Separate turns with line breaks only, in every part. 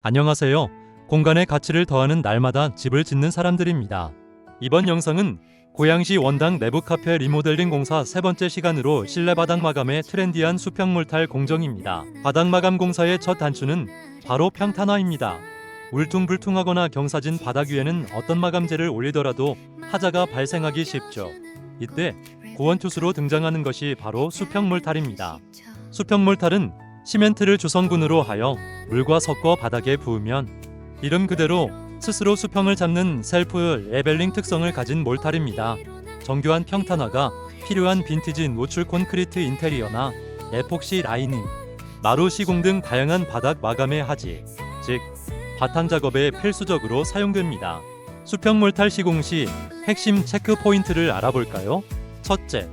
안녕하세요. 공간의 가치를 더하는 날마다 집을 짓는 사람들입니다. 이번 영상은 고양시 원당 내부 카페 리모델링 공사 세 번째 시간으로 실내 바닥 마감의 트렌디한 수평 몰탈 공정입니다. 바닥 마감 공사의 첫 단추는 바로 평탄화입니다. 울퉁불퉁하거나 경사진 바닥 위에는 어떤 마감재를 올리더라도 하자가 발생하기 쉽죠. 이때 구원투수로 등장하는 것이 바로 수평 몰탈입니다. 수평 몰탈은 시멘트를 주성분으로 하여 물과 섞어 바닥에 부으면 이름 그대로 스스로 수평을 잡는 셀프 레벨링 특성을 가진 몰탈입니다. 정교한 평탄화가 필요한 빈티지 노출 콘크리트 인테리어나 에폭시 라이닝, 마루 시공 등 다양한 바닥 마감의 하지, 즉 바탕 작업에 필수적으로 사용됩니다. 수평 몰탈 시공 시 핵심 체크 포인트를 알아볼까요? 첫째,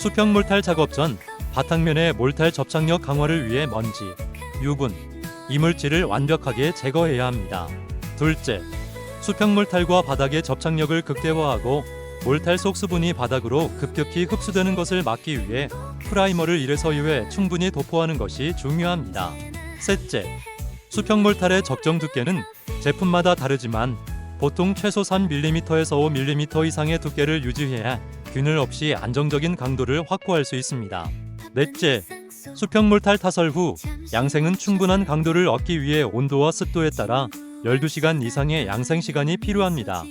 수평 몰탈 작업 전 바탕면의 몰탈 접착력 강화를 위해 먼지, 유분, 이물질을 완벽하게 제거해야 합니다. 둘째, 수평 몰탈과 바닥의 접착력을 극대화하고 몰탈 속 수분이 바닥으로 급격히 흡수되는 것을 막기 위해 프라이머를 1에서 2회 충분히 도포하는 것이 중요합니다. 셋째, 수평 몰탈의 적정 두께는 제품마다 다르지만 보통 최소 3mm에서 5mm 이상의 두께를 유지해야 균열 없이 안정적인 강도를 확보할 수 있습니다. 넷째, 수평 몰탈 타설 후 양생은 충분한 강도를 얻기 위해 온도와 습도에 따라 12시간 이상의 양생 시간이 필요합니다.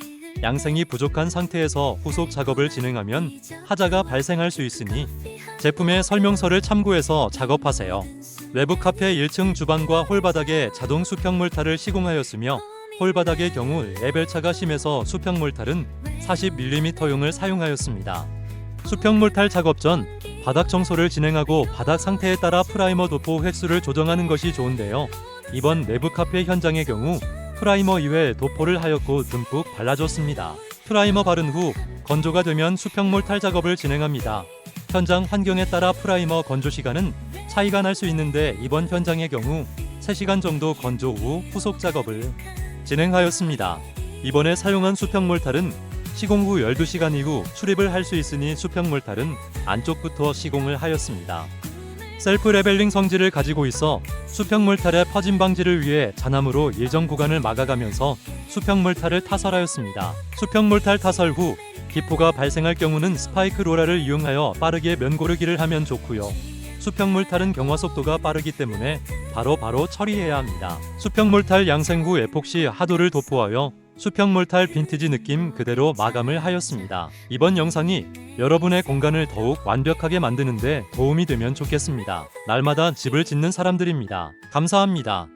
양생이 부족한 상태에서 후속 작업을 진행하면 하자가 발생할 수 있으니 제품의 설명서를 참고해서 작업하세요. 외부 카페 1층 주방과 홀바닥에 자동 수평 몰탈을 시공하였으며 홀바닥의 경우 레벨차가 심해서 수평 몰탈은 40mm용을 사용하였습니다. 수평 몰탈 작업 전 바닥 청소를 진행하고 바닥 상태에 따라 프라이머 도포 횟수를 조정하는 것이 좋은데요. 이번 내부 카페 현장의 경우 프라이머 이외 도포를 하였고 듬뿍 발라줬습니다. 프라이머 바른 후 건조가 되면 수평 몰탈 작업을 진행합니다. 현장 환경에 따라 프라이머 건조 시간은 차이가 날 수 있는데 이번 현장의 경우 3시간 정도 건조 후 후속 작업을 진행하였습니다. 이번에 사용한 수평 몰탈은 시공 후 12시간 이후 출입을 할 수 있으니 수평 몰탈은 안쪽부터 시공을 하였습니다. 셀프 레벨링 성질을 가지고 있어 수평 몰탈의 퍼짐 방지를 위해 잔함으로 예정 구간을 막아가면서 수평 몰탈을 타설하였습니다. 수평 몰탈 타설 후 기포가 발생할 경우는 스파이크 로라를 이용하여 빠르게 면 고르기를 하면 좋고요. 수평 몰탈은 경화 속도가 빠르기 때문에 바로바로 처리해야 합니다. 수평 몰탈 양생 후 에폭시 하도를 도포하여 수평 몰탈 빈티지 느낌 그대로 마감을 하였습니다. 이번 영상이 여러분의 공간을 더욱 완벽하게 만드는데 도움이 되면 좋겠습니다. 날마다 집을 짓는 사람들입니다. 감사합니다.